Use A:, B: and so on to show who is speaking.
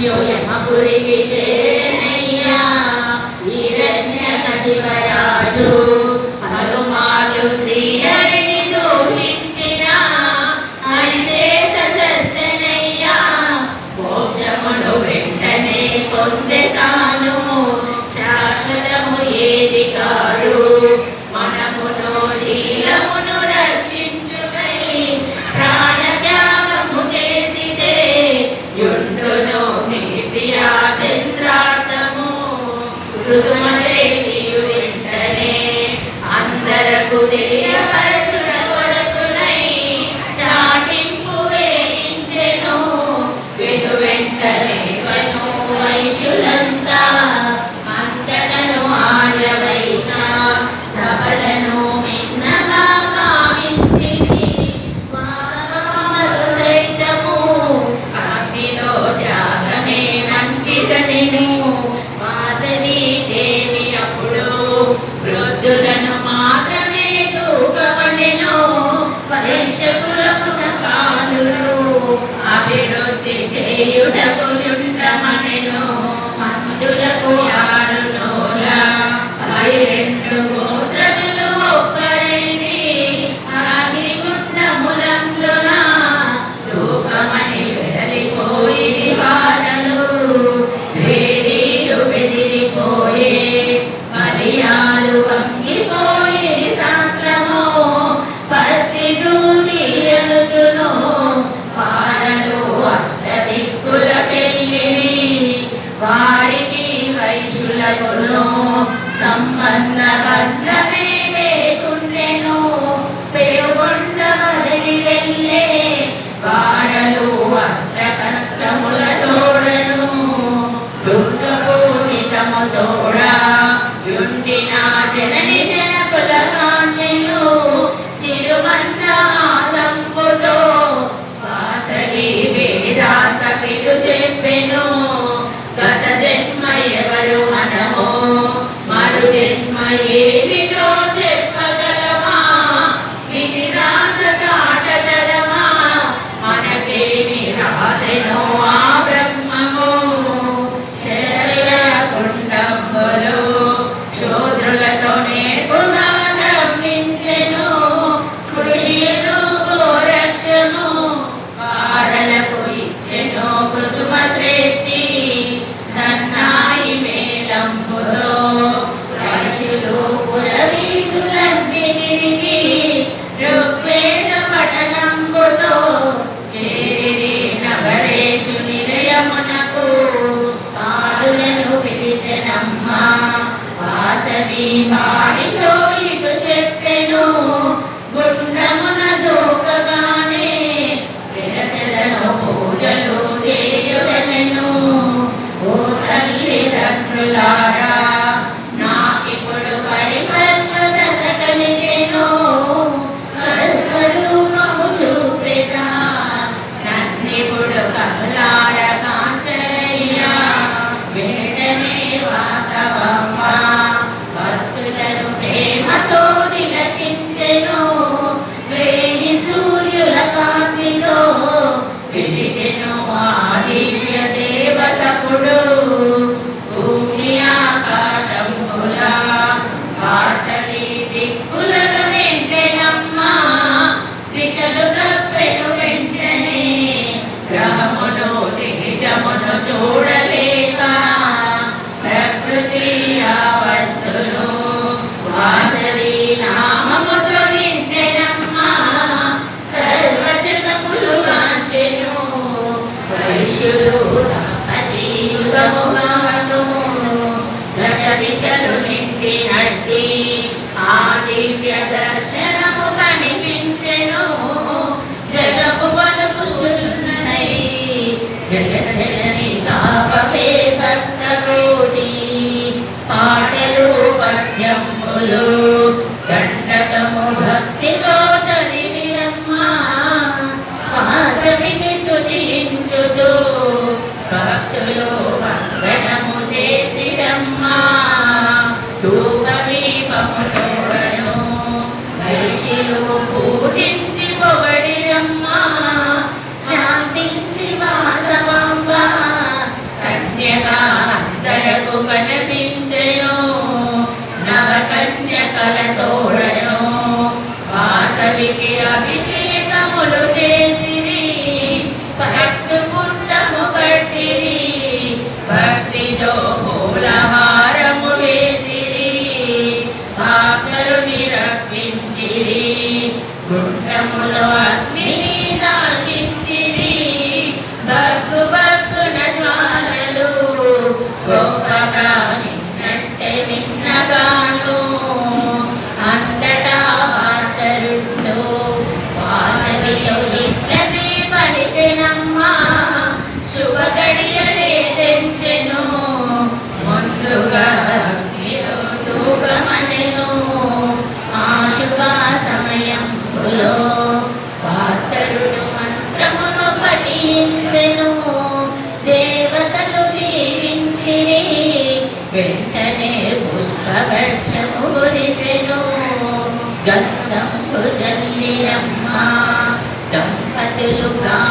A: हिरण्यपुरिविजयनया हिरण्यकशिपराजो। to AAU చూడలేక ప్రకృతి యావత్తులు వాసవి నామముతో నిండెనమ్మా సర్వజగములు వాంచెను. వైశ్యులు తపతి యుగముగాను దశ దిశలు నిండినట్టి ఆ దివ్య దర్శ శిలువు పూజించి పొగడిరమ్మా శాంతించి వాసవంబ. కన్యగా అందరకు కనిపించెను. నవకన్యకల తోడను వాసవికి అభిషేకములు చేసిరి. పట్టు పుట్టము కట్టిరి భక్తితో పూలహా వెంటనే పుష్పవర్షము కురిసెను. గంధంబు జల్లిరమ్మ దంపతులు ప్రాణ